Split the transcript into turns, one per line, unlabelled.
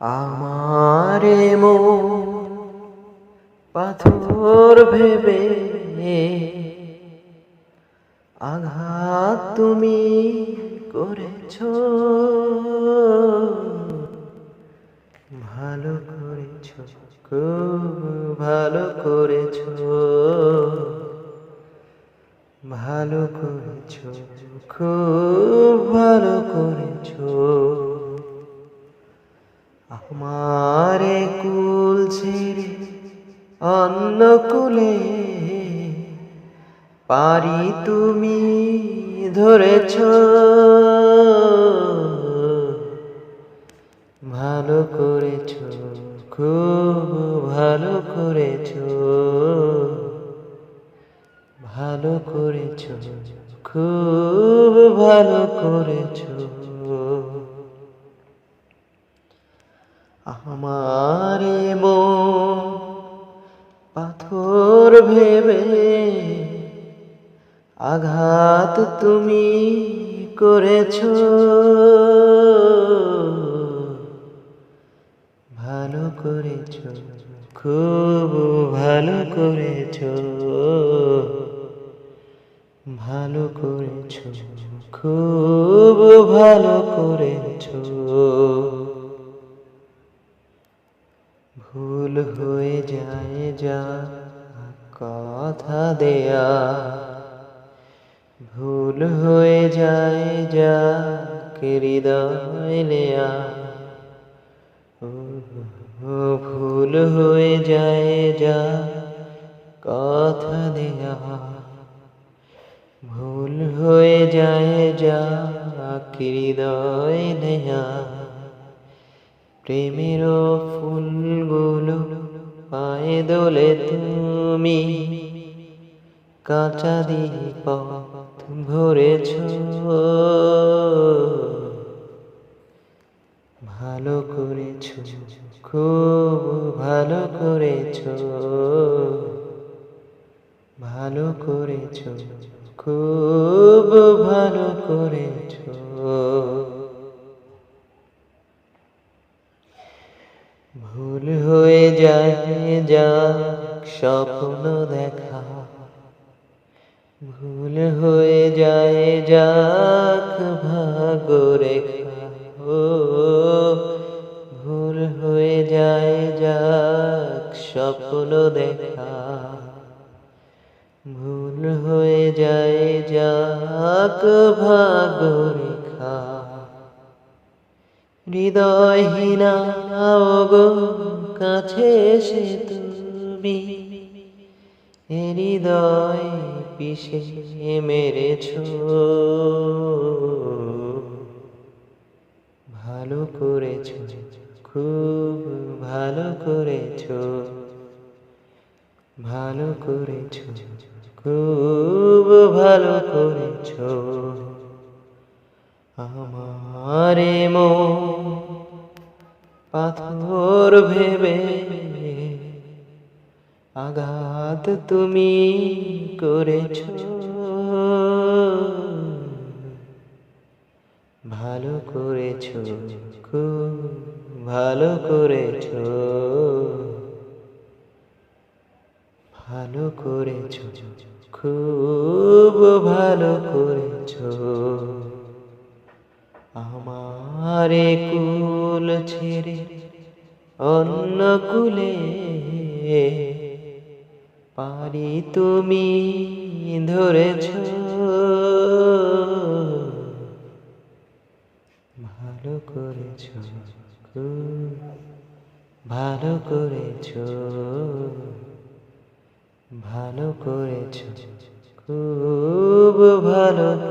আমারে মো পাথর ভেবে আঘাত তুমি করেছ। ভালো করেছ, খুব ভালো করেছ। ভালো করেছ, খুব ভালো করেছ। আমারে কুল ছেড়ে অন্য কুলে পারি তুমি ধরেছ। ভালো করেছ, খুব ভালো করেছ। ভালো করেছ, খুব ভালো করেছ। আমারে পাথর ভেবে আঘাত তুমি করেছ। ভালো করেছ, খুব ভালো করেছ। ভালো করেছ, খুব ভালো করেছ। ভুল হয়ে যায় যা কথা দেয়া। ভুল হয়ে যায় যা হৃদয় নেয়া। ভুল হয়ে যায় যা কথা দেয়া। ভুল হয়ে যায় যা হৃদয় নেয়া। প্রেমের ফুলগুলো পায়ে দোলে তুমি। কাঁচা দিয়ে পথ ভরেছ। ভালো করেছ, খুব ভালো করেছ। ভালো করেছ, খুব ভালো করেছ ভুল হয়ে যায় যা স্বপ্ন দেখা। ভুল হয়ে যায়, যাক ভাগ রেখা। ও, ভুল হয়ে যায়, যাক স্বপ্ন দেখা। ভুল হয়ে যায়, যাক ভাগ রেখা। হৃদয়হীনা গো কাছে এসে তুমি হৃদয় পিষে মেরেছ। ভালো করেছ, খুব ভালো করেছ ভালো করেছ, খুব ভালো করেছ। আমার মো পাথর ভেবে আঘাত তুমি করেছ। ভালো করেছ, খুব ভালো করেছ। ভালো করেছ, খুব ভালো করেছ। আমারে কুল ছেড়ে অন্য কুলে পারি তুমি ধরেছ। ভালো করেছ। ভালো করেছ। ভালো করেছ। খুব ভালো।